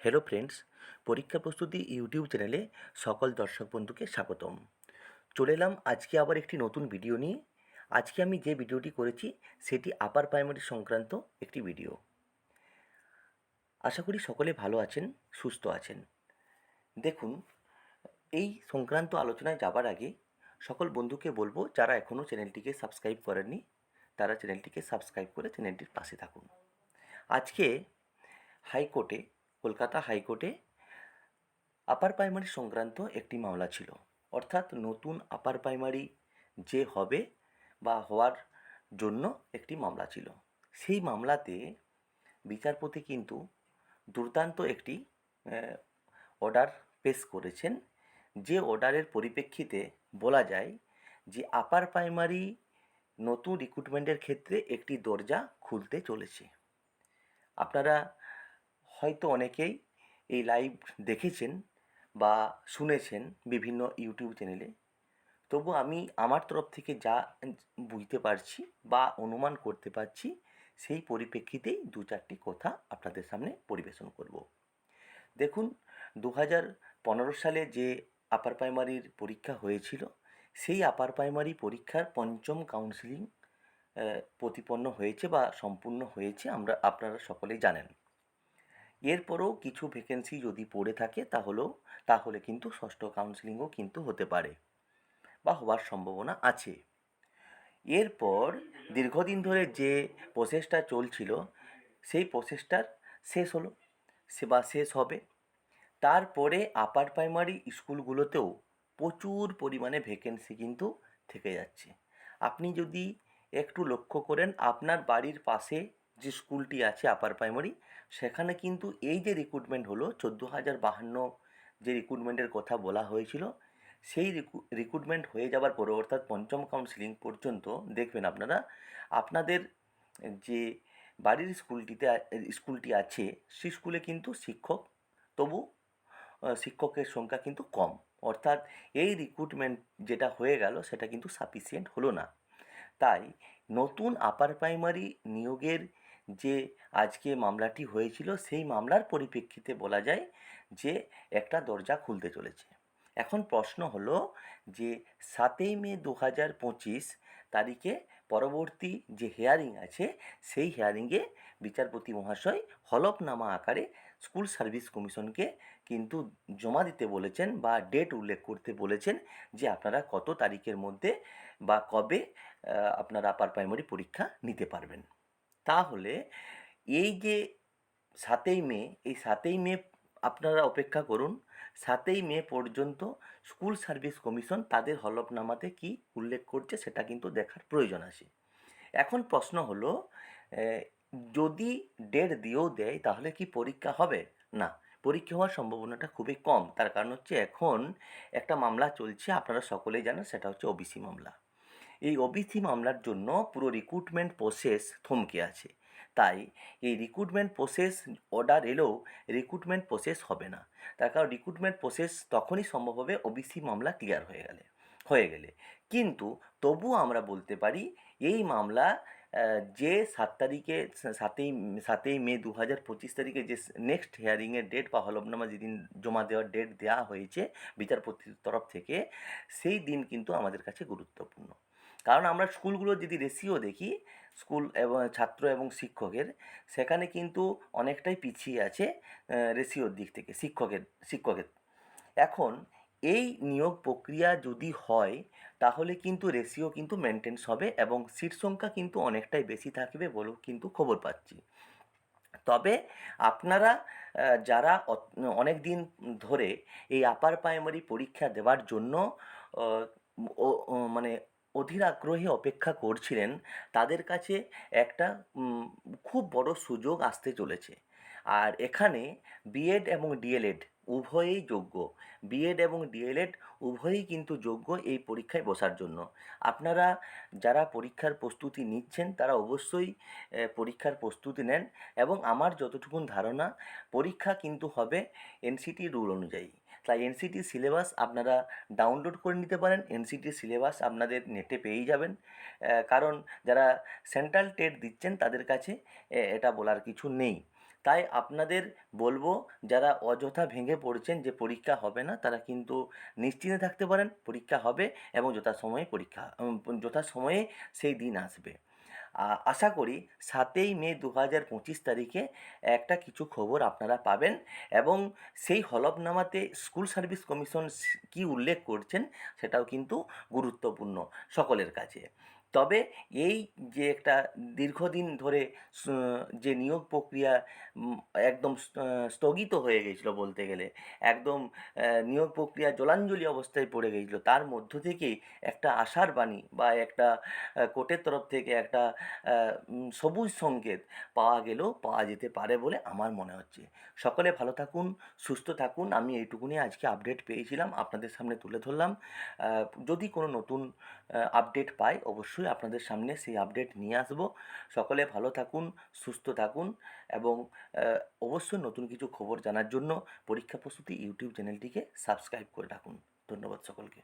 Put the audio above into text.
Hello friends পরীক্ষা প্রস্তুতি YouTube চ্যানেলে সকল দর্শক বন্ধুকে স্বাগতম। চলে এলাম আজকে আবার একটি নতুন ভিডিও নিয়ে। আজকে আমি যে ভিডিওটি করেছি, সেটি আপার প্রাইমারি সংক্রান্ত একটি ভিডিও আশা করি সকলে ভালো আছেন, সুস্থ আছেন। দেখুন, এই সংক্রান্ত আলোচনায় যাবার আগে সকল বন্ধুকে বলব, যারা এখনও চ্যানেলটিকে সাবস্ক্রাইব করেননি, তারা চ্যানেলটিকে সাবস্ক্রাইব করে চ্যানেলটির পাশে থাকুন। আজকে হাইকোর্টে কলকাতা হাইকোর্টে আপার প্রাইমারি সংক্রান্ত একটি মামলা ছিল। অর্থাৎ নতুন আপার প্রাইমারি যে হবে বা হওয়ার জন্য একটি মামলা ছিল। সেই মামলাতে বিচারপতি কিন্তু দুর্দান্ত একটি অর্ডার পেশ করেছেন। যে অর্ডারের পরিপ্রেক্ষিতে বলা যায় যে আপার প্রাইমারি নতুন রিক্রুটমেন্টের ক্ষেত্রে একটি দরজা খুলতে চলেছে। আপনারা হয়তো অনেকেই এই লাইভ দেখেছেন বা শুনেছেন বিভিন্ন ইউটিউব চ্যানেলে তবু আমি আমার তরফ থেকে যা বুঝতে পারছি বা অনুমান করতে পারছি, সেই পরিপ্রেক্ষিতেই দু চারটি কথা আপনাদের সামনে পরিবেশন করব। দেখুন দু হাজার পনেরো সালে যে আপার প্রাইমারির পরীক্ষা হয়েছিল, সেই আপার প্রাইমারি পরীক্ষার পঞ্চম কাউন্সিলিং প্রতিপন্ন হয়েছে বা সম্পূর্ণ হয়েছে, আমরা আপনারা সকলেই জানেন। এরপরেও কিছু ভ্যাকেন্সি যদি পড়ে থাকে তাহলেও, তাহলে কিন্তু ষষ্ঠ কাউন্সিলিংও কিন্তু হতে পারে বা হওয়ার সম্ভাবনা আছে। এরপর দীর্ঘদিন ধরে যে প্রসেসটা চলছিল, সেই প্রসেসটার শেষ হলো সে বা শেষ হবে। তারপরে আপার প্রাইমারি স্কুলগুলোতেও প্রচুর পরিমাণে ভ্যাকেন্সি কিন্তু থেকে যাচ্ছে। আপনি যদি একটু লক্ষ্য করেন, আপনার বাড়ির পাশে যে স্কুলটি আছে আপার প্রাইমারি সেখানে কিন্তু এই যে রিক্রুটমেন্ট হলো, চোদ্দ হাজার বাহান্ন যে রিক্রুটমেন্টের কথা বলা হয়েছিল, সেই রিক্রুটমেন্ট হয়ে যাবার পরে, অর্থাৎ পঞ্চম কাউন্সিলিং পর্যন্ত, দেখবেন আপনারা, আপনাদের যে বাড়ির স্কুলটিতে, স্কুলটি আছে, সেই স্কুলে কিন্তু শিক্ষক, তবু শিক্ষকের সংখ্যা কিন্তু কম। অর্থাৎ এই রিক্রুটমেন্ট যেটা হয়ে গেল, সেটা কিন্তু সাফিসিয়েন্ট হলো না। তাই নতুন আপার প্রাইমারি নিয়োগের যে আজকে মামলাটি হয়েছিল, সেই মামলার পরিপ্রেক্ষিতে বলা যায় যে একটা দরজা খুলতে চলেছে। এখন প্রশ্ন হলো যে সাতই মে দু হাজার পঁচিশ তারিখে পরবর্তী যে হেয়ারিং আছে, সেই হেয়ারিংয়ে বিচারপতি মহাশয় হলফনামা আকারে স্কুল সার্ভিস কমিশনকে কিন্তু জমা দিতে বলেছেন বা ডেট উল্লেখ করতে বলেছেন যে আপনারা কত তারিখের মধ্যে বা কবে আপনারা আপার প্রাইমারি পরীক্ষা নিতে পারবেন। তাহলে এই যে সাতই মে, এই সাতই মে আপনারা অপেক্ষা করুন। সাতই মে পর্যন্ত স্কুল সার্ভিস কমিশন তাদের হলফনামাতে কি উল্লেখ করছে সেটা কিন্তু দেখার প্রয়োজন আছে। এখন প্রশ্ন হলো যদি ডেট দিয়েও দেয় তাহলে কি পরীক্ষা হবে? না, পরীক্ষা হওয়ার সম্ভাবনাটা খুবই কম। তার কারণ হচ্ছে এখন একটা মামলা চলছে, আপনারা সকলেই জানেন সেটা হচ্ছে ওবিসি মামলা। এই ওবিসি মামলার জন্য পুরো রিক্রুটমেন্ট প্রসেস থমকে আছে। তাই এই রিক্রুটমেন্ট প্রসেস অর্ডার এলেও রিক্রুটমেন্ট প্রসেস হবে না। তার কারণ রিক্রুটমেন্ট প্রসেস তখনই সম্ভব হবে ওবিসি মামলা ক্লিয়ার হয়ে গেলে হয়ে গেলে। কিন্তু তবুও আমরা বলতে পারি, এই মামলা যে সাত তারিখে, সাতই সাতই মে দু হাজার পঁচিশ তারিখে যে নেক্সট হেয়ারিংয়ের ডেট বা হলফনামা যেদিন জমা দেওয়ার ডেট দেওয়া হয়েছে বিচারপতির তরফ থেকে, সেই দিন কিন্তু আমাদের কাছে গুরুত্বপূর্ণ। কারণ আমরা স্কুলগুলো যদি রেশিও দেখি, স্কুল এবং ছাত্র এবং শিক্ষকের, সেখানে কিন্তু অনেকটাই পিছিয়ে আছে রেশিওর দিক থেকে, শিক্ষকের শিক্ষকের। এখন এই নিয়োগ প্রক্রিয়া যদি হয়, তাহলে কিন্তু রেশিও কিন্তু মেনটেন্স হবে এবং সিট সংখ্যা কিন্তু অনেকটাই বেশি থাকবে বলেও কিন্তু খবর পাচ্ছি। তবে আপনারা যারা অনেক দিন ধরে এই আপার প্রাইমারি পরীক্ষা দেওয়ার জন্য ও মানে অধীর আগ্রহে অপেক্ষা করছিলেন, তাদের কাছে একটা খুব বড় সুযোগ আসতে চলেছে। আর এখানে বিএড এবং ডিএলএড উভয়েই যোগ্য। বিএড এবং ডিএলএড উভয়ই কিন্তু যোগ্য এই পরীক্ষায় বসার জন্য। আপনারা যারা পরীক্ষার প্রস্তুতি নিচ্ছেন, তারা অবশ্যই পরীক্ষার প্রস্তুতি নেন। এবং আমার যতটুকুন ধারণা, পরীক্ষা কিন্তু হবে এনসিটি রুল অনুযায়ী। তাই এনসিটি সিলেবাস আপনারা ডাউনলোড করে নিতে পারেন। এনসিটি সিলেবাস আপনাদের নেটে পেয়েই যাবেন। কারণ যারা সেন্ট্রাল টেট দিচ্ছেন তাদের কাছে এটা বলার কিছু নেই। তাই আপনাদের বলব, যারা অযথা ভেঙে পড়ছেন যে পরীক্ষা হবে না, তারা কিন্তু নিশ্চিন্তে থাকতে পারেন, পরীক্ষা হবে এবং যথাসময়ে পরীক্ষা যথাসময়ে সেই দিন আসবে। আশা করি সাতই মে দু হাজার পঁচিশ তারিখে একটা কিছু খবর আপনারা পাবেন এবং সেই হলফনামাতে স্কুল সার্ভিস কমিশন কি উল্লেখ করছেন সেটাও কিন্তু গুরুত্বপূর্ণ সকলের কাছে। তবে এই যে একটা দীর্ঘদিন ধরে যে নিয়োগ প্রক্রিয়া একদম স্থগিত হয়ে গেছিল বলতে গেলে, একদম নিয়োগ প্রক্রিয়া জলাঞ্জলি অবস্থায় পড়ে গেছিল, তার মধ্য থেকেই একটা আশার বাণী বা একটা কোর্টের তরফ থেকে একটা সবুজ সংকেত পাওয়া গেলেও পাওয়া যেতে পারে বলে আমার মনে হচ্ছে। সকলে ভালো থাকুন, সুস্থ থাকুন, আমি এইটুকুনি আজকে আপডেট পেয়েছিলাম, আপনাদের সামনে তুলে ধরলাম। যদি কোনো নতুন আপডেট পাই, অবশ্যই আপনাদের সামনে সেই আপডেট নিয়ে আসব। সকলে ভালো থাকুন, সুস্থ থাকুন এবং অবশ্যই নতুন কিছু খবর জানার জন্য পরীক্ষা প্রস্তুতি ইউটিউব চ্যানেলটিকে সাবস্ক্রাইব করে রাখুন। ধন্যবাদ সকলকে।